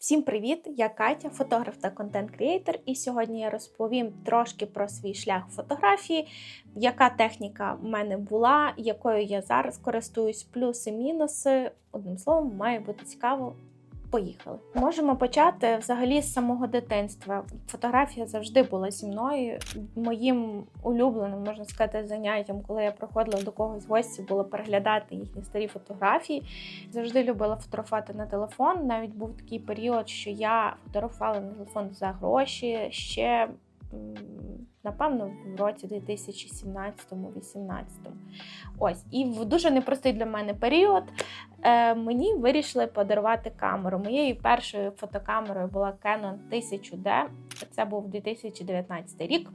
Всім привіт! Я Катя, фотограф та контент-креатор, і сьогодні я розповім трошки про свій шлях фотографії, яка техніка в мене була, якою я зараз користуюсь, плюси, мінуси. Одним словом, має бути цікаво. Поїхали. Можемо почати взагалі з самого дитинства. Фотографія завжди була зі мною. Моїм улюбленим, можна сказати, заняттям, коли я приходила до когось в гості, було переглядати їхні старі фотографії. Завжди любила фотографувати на телефон. Навіть був такий період, що я фотографувала на телефон за гроші ще. Напевно, в році 2017-18. Ось, і в дуже непростий для мене період е, мені вирішили подарувати камеру. Моєю першою фотокамерою була Canon 1000D. Це був 2019 рік.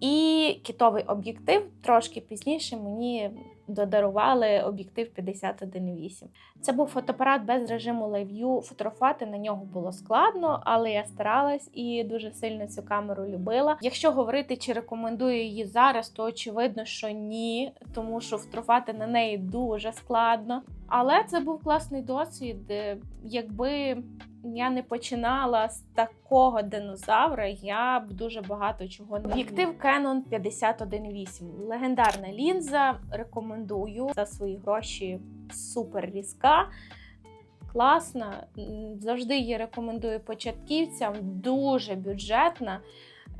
І кітовий об'єктив трошки пізніше мені додарували об'єктив 51.8. Це був фотоапарат без режиму лайв'ю. Фотографувати на нього було складно, але я старалась і дуже сильно цю камеру любила. Якщо говорити, чи рекомендую її зараз, то очевидно, що ні, тому що фотографувати на неї дуже складно. Але це був класний досвід. Якби я не починала з такого динозавра, я б дуже багато чого не об'єктив Canon 51.8. Легендарна лінза. Рекомендую за свої гроші. Супер різка. Класна. Завжди її рекомендую початківцям. Дуже бюджетна.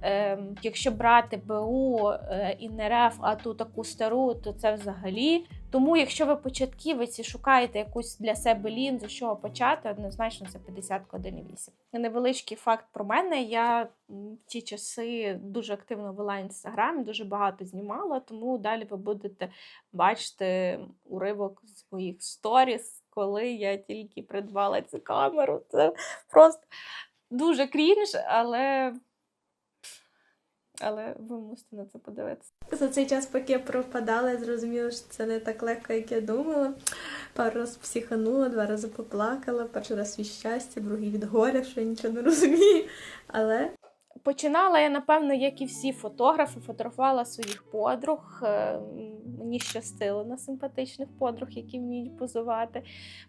Ем, якщо брати БУ е, і НРФ, а ту таку стару, то це взагалі. Тому, якщо ви початківець і шукаєте якусь для себе лінзу, з чого почати, однозначно це 51,8. Невеличкий факт про мене. Я в ті часи дуже активно вела інстаграм, дуже багато знімала, тому далі ви будете бачити уривок з моїх сторіс, коли я тільки придбала цю камеру. Це просто дуже крінж, але. Але ви мусите на це подивитися. За цей час, поки я пропадала, я зрозуміла, що це не так легко, як я думала. Пару раз психанула, два рази поплакала, перший раз від щастя, другий від горя, що я нічого не розумію. Але Починала я, напевно, як і всі фотографи, фотографувала своїх подруг. Е, Мені щастило на симпатичних подруг, які вміють позувати.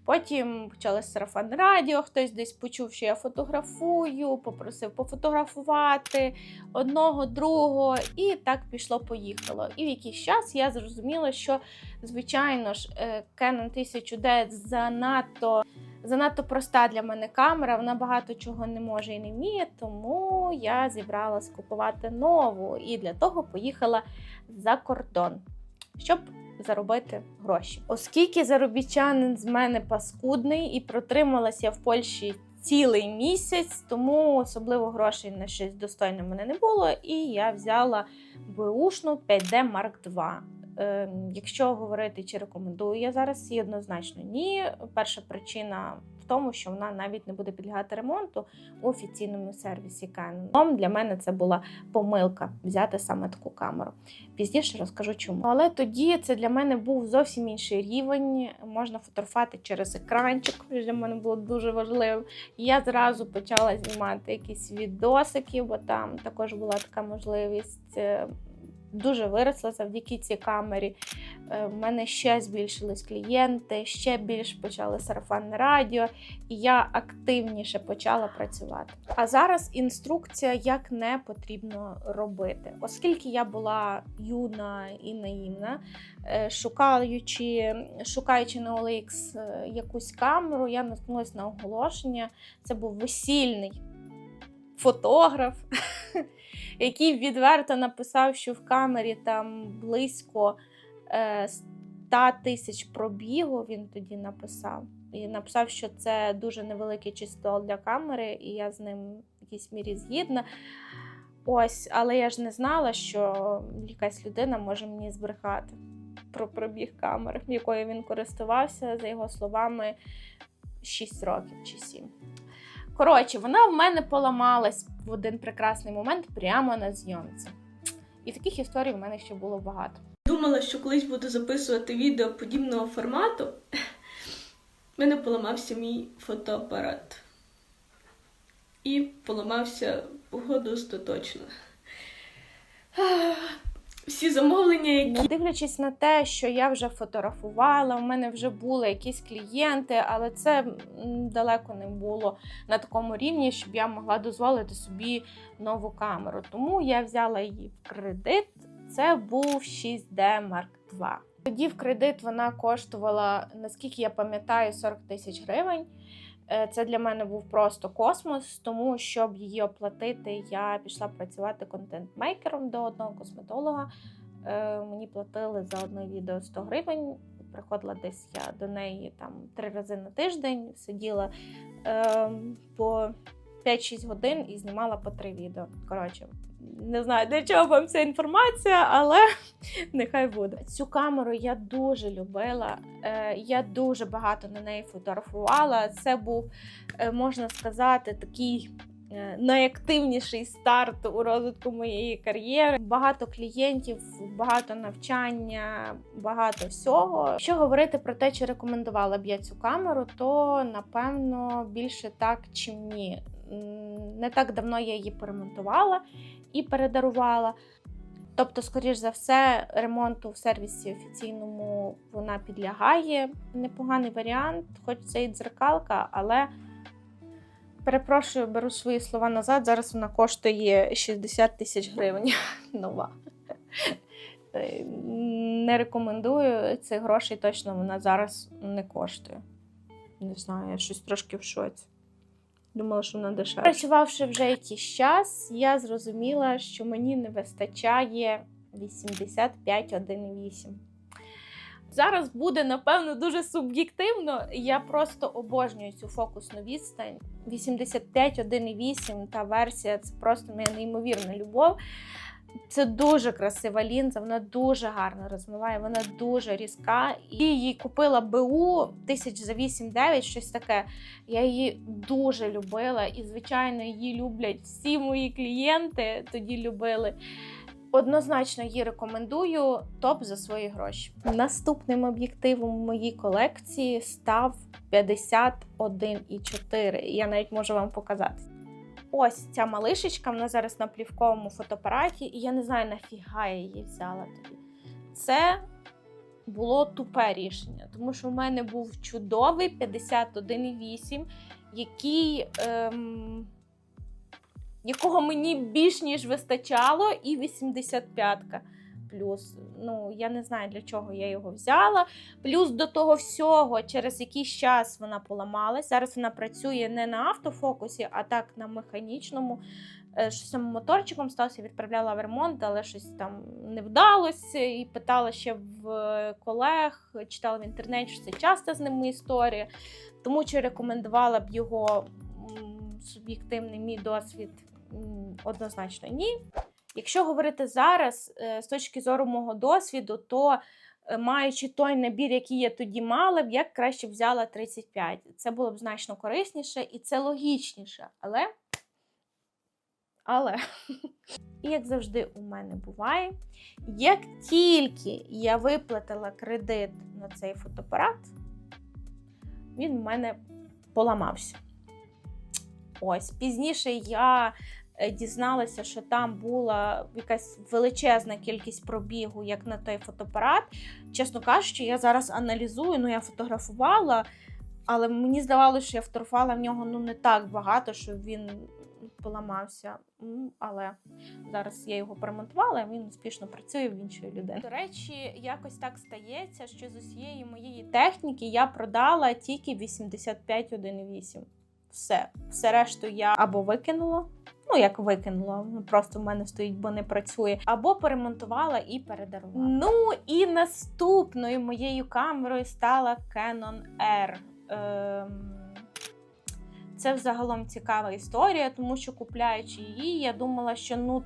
Потім почалось сарафан радіо, хтось десь почув, що я фотографую, попросив пофотографувати одного, другого, і так пішло-поїхало. І в якийсь час я зрозуміла, що, звичайно ж, е, Canon 1000D занадто занадто проста для мене камера, вона багато чого не може і не вміє, тому я зібралась купувати нову і для того поїхала за кордон, щоб заробити гроші. Оскільки заробітчанин з мене паскудний і протрималась я в Польщі. Цілий місяць, тому особливо грошей на щось достойне мене не було, і я взяла бушну 5D Mark II. Е, якщо говорити, чи рекомендую я зараз її однозначно ні. Перша причина в тому, що вона навіть не буде підлягати ремонту у офіційному сервісі Canon. Для мене це була помилка взяти саме таку камеру. Пізніше розкажу чому. Але тоді це для мене був зовсім інший рівень. Можна фотографувати через екранчик, що для мене було дуже важливо. І я зразу почала знімати якісь відосики, бо там також була така можливість. Дуже виросла завдяки цій камері. Е, В мене ще збільшились клієнти, ще більш почали сарафанне радіо, і я активніше почала працювати. А зараз інструкція, як не потрібно робити. Оскільки я була юна і наївна, е, шукаючи, шукаючи на OLX е, якусь камеру, я наткнулася на оголошення. Це був весільний фотограф який відверто написав, що в камері там близько е, 100 тисяч пробігу. Він тоді написав. І написав, що це дуже невелике число для камери, і я з ним в якійсь мірі згідна. Ось, але я ж не знала, що якась людина може мені збрехати про пробіг камери, якою він користувався, за його словами, 6 років чи 7. Коротше, вона в мене поламалась в один прекрасний момент прямо на зйомці. І таких історій в мене ще було багато. думала, що колись буду записувати відео подібного формату. В мене поламався мій фотоапарат. І поламався походу остаточно. Всі замовлення, які дивлячись на те, що я вже фотографувала, у мене вже були якісь клієнти, але це далеко не було на такому рівні, щоб я могла дозволити собі нову камеру. Тому я взяла її в кредит. Це був 6D Mark II. Тоді в кредит вона коштувала, наскільки я пам'ятаю, 40 тисяч гривень. Е, Це для мене був просто космос, тому щоб її оплатити, я пішла працювати контент-мейкером до одного косметолога. Е, Мені платили за одне відео 100 гривень. Приходила десь я до неї там три рази на тиждень, сиділа е, по 5-6 годин і знімала по три відео. Коротше, не знаю, для чого вам ця інформація, але нехай буде. Цю камеру я дуже любила. Е, я дуже багато на неї фотографувала. Це був, е, можна сказати, такий. е, Найактивніший старт у розвитку моєї кар'єри. Багато клієнтів, багато навчання, багато всього. Якщо говорити про те, чи рекомендувала б я цю камеру, то напевно більше так, чим ні. Не так давно я її поремонтувала і передарувала. Тобто, скоріш за все, ремонту в сервісі офіційному вона підлягає. Непоганий варіант, хоч це і дзеркалка, але перепрошую, беру свої слова назад. Зараз вона коштує 60 тисяч гривень нова. Е, Не рекомендую цих грошей точно вона зараз не коштує. Не знаю, я щось трошки в шоці. Думала, що вона дешева. Працювавши вже якийсь час, я зрозуміла, що мені не вистачає 85,1,8. Зараз буде, напевно, дуже суб'єктивно. Я просто обожнюю цю фокусну відстань. 85,1,8 та версія це просто моя неймовірна любов. Це дуже красива лінза, вона дуже гарно розмиває, вона дуже різка. І її купила БУ тисяч за 8-9, щось таке. Я її дуже любила, і, звичайно, її люблять всі мої клієнти. Тоді любили. Однозначно її рекомендую топ за свої гроші. Наступним об'єктивом моїй колекції став 51,4. Я навіть можу вам показати. Ось ця малишечка, вона зараз на плівковому фотоапараті, і я не знаю, нафіга я її взяла тоді. Це було тупе рішення, тому що в мене був чудовий 51,8, який. Ем, якого мені більш ніж вистачало, і 85-ка. Плюс, ну я не знаю для чого я його взяла. Плюс до того всього, через якийсь час вона поламалась. Зараз вона працює не на автофокусі, а так на механічному. Е, Щось моторчиком сталося, відправляла в ремонт, але щось там не вдалося. І питала ще в колег, читала в інтернеті, що це часто з ними історія. Тому чи рекомендувала б його суб'єктивний мій досвід однозначно ні. Якщо говорити зараз е, з точки зору мого досвіду, то е, маючи той набір, який я тоді мала б, я краще взяла 35. Це було б значно корисніше і це логічніше. Але. Але. І як завжди у мене буває, як тільки я виплатила кредит на цей фотоапарат, він в мене поламався. Ось пізніше я дізналася, що там була якась величезна кількість пробігу, як на той фотоапарат. Чесно кажучи, я зараз аналізую, ну я фотографувала, але мені здавалося, що я фотографувала в нього ну не так багато, щоб він поламався. Але зараз я його перемонтувала, він успішно працює в іншої людини. До речі, якось так стається, що з усієї моєї техніки я продала тільки 85,1,8. Все, все решту я або викинула. Ну, як викинула, ну, просто в мене стоїть, бо не працює, або перемонтувала і передарувала. Ну і наступною моєю камерою стала Canon R. Ем... Це взагалом цікава історія, тому що купляючи її, я думала, що ну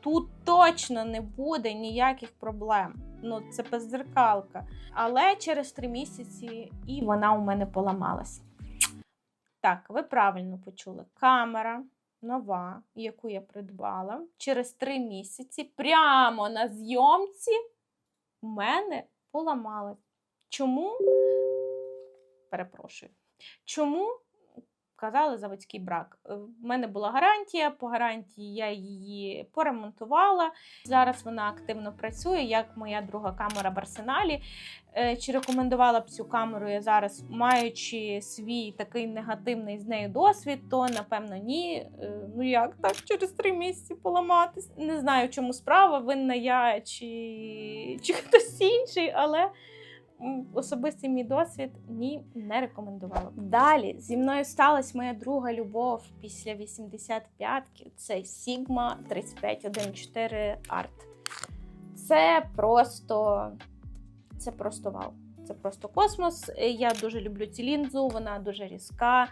тут точно не буде ніяких проблем. Ну, це беззеркалка. Але через три місяці і вона у мене поламалась. Так, ви правильно почули. Камера нова, яку я придбала, через три місяці прямо на зйомці в мене поламалась. Чому? Перепрошую. Чому? Вказали заводський брак. Е, В мене була гарантія. По гарантії я її поремонтувала. Зараз вона активно працює, як моя друга камера в арсеналі. Е, Чи рекомендувала б цю камеру я зараз, маючи свій такий негативний з нею досвід, то напевно ні. Е, Ну як так через три місяці поламатись? Не знаю, чому справа, винна я чи, чи хтось інший, але особистий мій досвід ні, не рекомендувала. Далі зі мною сталася моя друга любов після 85-ки. Це Sigma 3514 Art. Це просто це просто вау. Це просто космос. Я дуже люблю цю лінзу, вона дуже різка,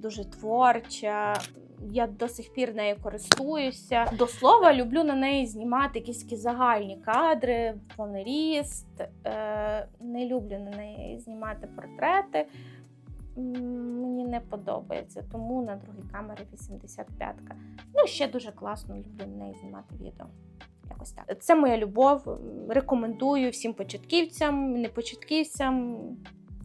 дуже творча. Я до сих пір нею користуюся. До слова, люблю на неї знімати якісь такі загальні кадри, повний ріст. Е, не люблю на неї знімати портрети. Мені не подобається, тому на другій камері 85-ка. Ну, ще дуже класно люблю на неї знімати відео. Якось так. Це моя любов. Рекомендую всім початківцям, не початківцям.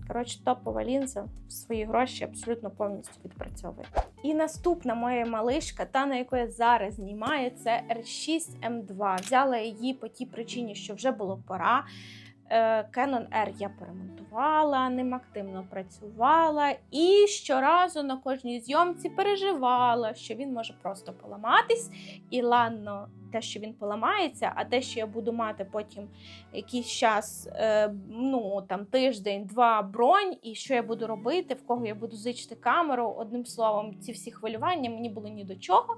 Коротше, топова лінза свої гроші абсолютно повністю відпрацьовує. І наступна моя малишка, та на яку я зараз знімаю, це R6M2. Взяла її по тій причині, що вже було пора. Е, Canon R я перемонтувала, ним активно працювала і щоразу на кожній зйомці переживала, що він може просто поламатись. І ладно, те, що він поламається, а те, що я буду мати потім якийсь час, е, ну там тиждень, два бронь, і що я буду робити, в кого я буду зичити камеру. Одним словом, ці всі хвилювання мені були ні до чого.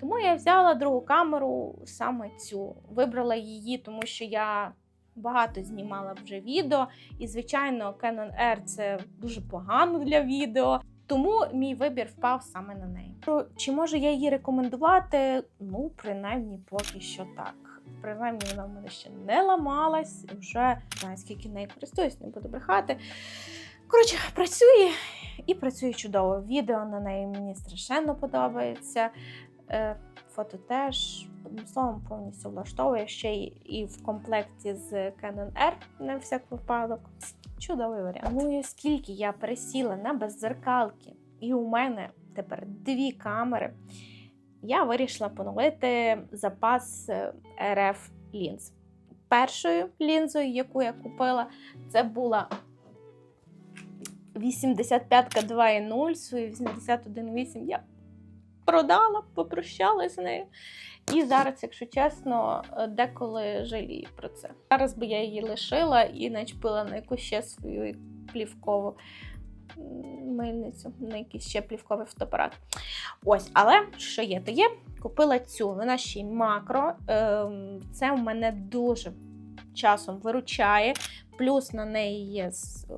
Тому я взяла другу камеру, саме цю. Вибрала її, тому що я багато знімала вже відео. І, звичайно, Canon R це дуже погано для відео. Тому мій вибір впав саме на неї. Чи можу я її рекомендувати? Ну, принаймні, поки що так. Принаймні, вона в мене ще не ламалась, вже знаю, скільки нею користуюсь, не буду брехати. Коротше, працює і працює чудово. Відео на неї мені страшенно подобається. Е, Фото теж, одним словом, повністю влаштовує ще й і в комплекті з Canon R на всяк випадок. Чудовий варіант. Ну і оскільки я пересіла на беззеркалки, і у мене тепер дві камери, я вирішила поновити запас е, RF лінз. Першою лінзою, яку я купила, це була 85 2.0, свою 81.8 я продала, попрощалася з нею. І зараз, якщо чесно, е, деколи жалію про це. Зараз би я її лишила і начепила на якусь ще свою плівкову мильницю, на якийсь ще плівковий фотоапарат. Ось, але що є, то є. Купила цю, вона ще й макро. Ем, Це в мене дуже часом виручає. Плюс на неї є е,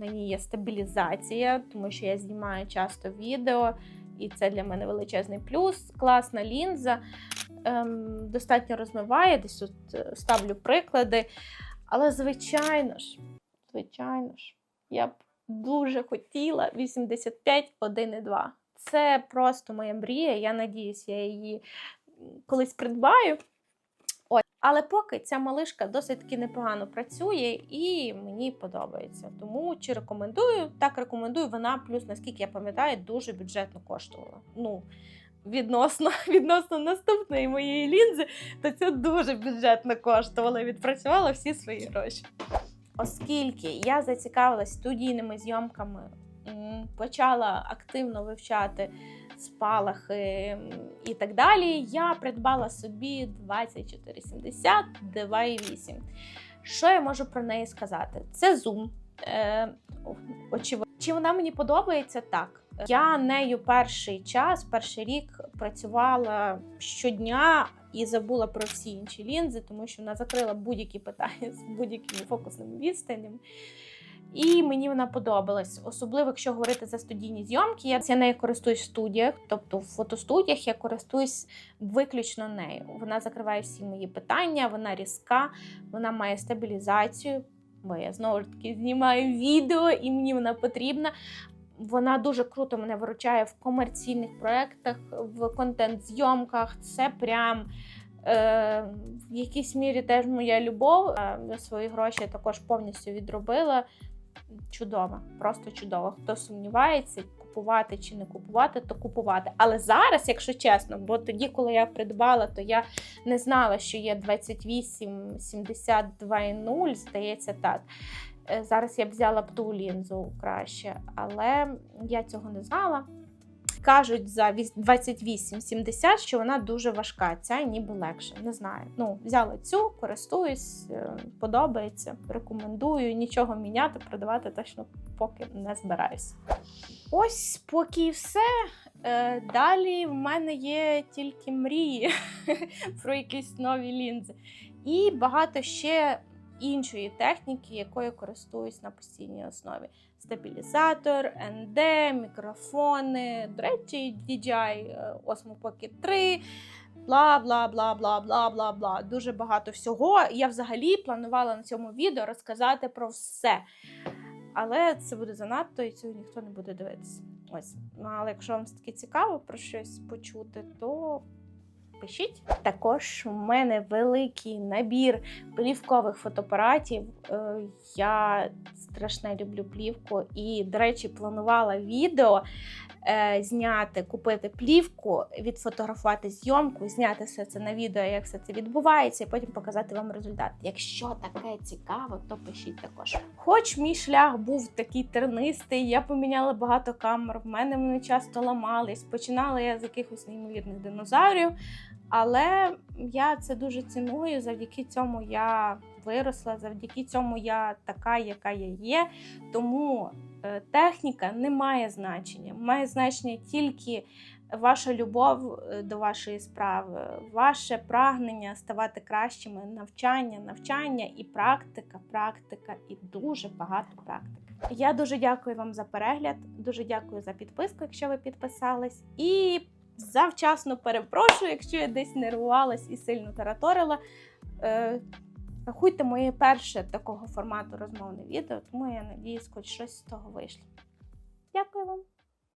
на ній є стабілізація, тому що я знімаю часто відео, і це для мене величезний плюс. Класна лінза, ем, достатньо розмиває, десь тут е, ставлю приклади. Але, звичайно ж, звичайно ж, я б дуже хотіла 85 1,2. Це просто моя мрія. Я надіюсь, я її колись придбаю. Але поки ця малишка досить таки непогано працює і мені подобається. Тому чи рекомендую? Так рекомендую. Вона плюс, наскільки я пам'ятаю, дуже бюджетно коштувала. Ну, відносно, відносно наступної моєї лінзи, то це дуже бюджетно коштувало відпрацювала всі свої гроші. Оскільки я зацікавилась студійними зйомками, почала активно вивчати спалахи і так далі, я придбала собі 2470 2.8. Що я можу про неї сказати? Це зум. Е, очевидно. Чи вона мені подобається? Так. Я нею перший час, перший рік працювала щодня і забула про всі інші лінзи, тому що вона закрила будь-які питання з будь-якими фокусними відстанями. І мені вона подобалась, особливо якщо говорити за студійні зйомки. Я, я нею користуюсь в студіях, тобто в фотостудіях я користуюсь виключно нею. Вона закриває всі мої питання, вона різка, вона має стабілізацію. Бо я знову ж таки знімаю відео, і мені вона потрібна. Вона дуже круто мене виручає в комерційних проєктах, в контент-зйомках. Це прям е, в якійсь мірі теж моя любов. Е, Я свої гроші також повністю відробила. Чудово, просто чудово. Хто сумнівається, купувати чи не купувати, то купувати. Але зараз, якщо чесно, бо тоді, коли я придбала, то я не знала, що є 28 72,0, здається, так. Е, Зараз я б взяла б ту лінзу краще, але я цього не знала. Кажуть за віс- 28-70, що вона дуже важка, ця ніби легше. Не знаю. Ну, взяла цю, користуюсь, е, подобається, рекомендую. Нічого міняти, продавати точно поки не збираюсь. Ось поки і все. Е, Далі в мене є тільки мрії про якісь нові лінзи. І багато ще іншої техніки, якою користуюсь на постійній основі. Стабілізатор, ND, мікрофони, до речі, DJI е, Osmo Pocket 3, бла бла бла бла бла бла бла. Дуже багато всього. Я взагалі планувала на цьому відео розказати про все. Але це буде занадто і цього ніхто не буде дивитися. Ось. Ну, але якщо вам таки цікаво про щось почути, то пишіть. Також у мене великий набір плівкових фотоапаратів. Е, Я страшно люблю плівку. І, до речі, планувала відео е, зняти, купити плівку, відфотографувати зйомку, зняти все це на відео, як все це відбувається, і потім показати вам результат. Якщо таке цікаво, то пишіть також. Хоч мій шлях був такий тернистий, я поміняла багато камер, в мене вони часто ламались. Починала я з якихось неймовірних динозаврів. Але я це дуже ціную. Завдяки цьому я виросла, завдяки цьому я така, яка я є. Тому е, техніка не має значення. Має значення тільки ваша любов е, до вашої справи, ваше прагнення ставати кращими, навчання, навчання і практика, практика, і дуже багато практики. Я дуже дякую вам за перегляд, дуже дякую за підписку, якщо ви підписались. І завчасно перепрошую, якщо я десь нервувалась і сильно тараторила. Е, Рахуйте моє перше такого формату розмовне відео, тому я надіюсь, хоч щось з того вийшло. Дякую вам!